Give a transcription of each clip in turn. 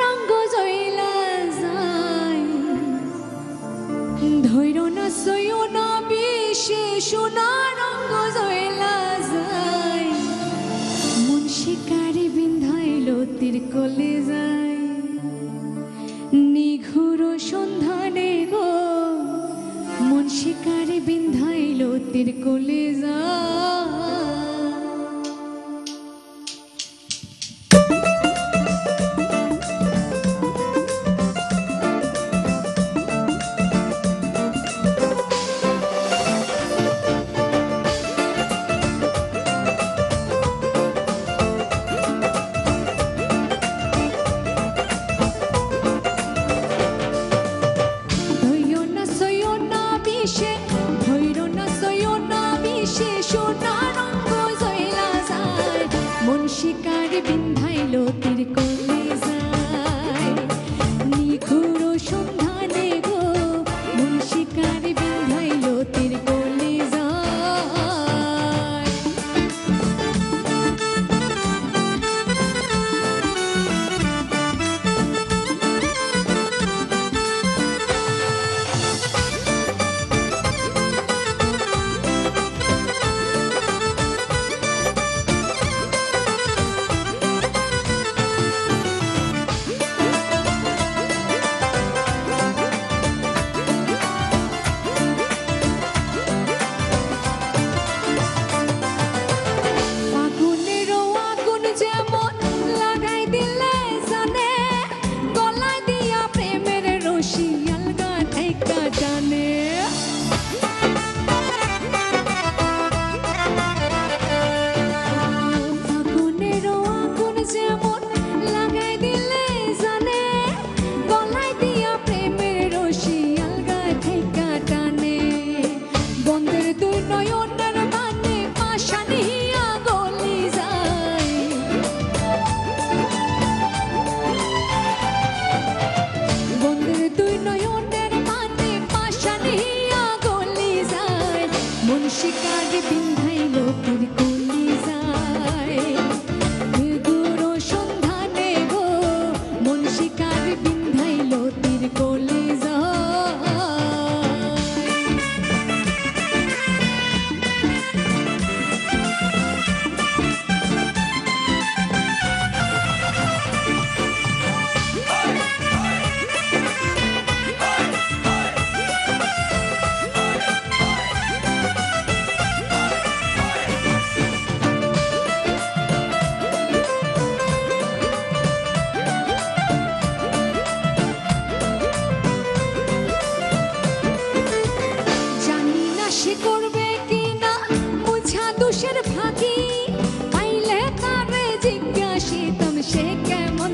রঙ্গ জয়লা যায়। যায়। শিকারি বিন্ধাইল তীর কলে যায়। নিঘুর সন্ধানে গো, মন শিকারি বিন্ধাইল তীর কলে শিকার বিন্ধাই লোকের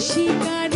শিকার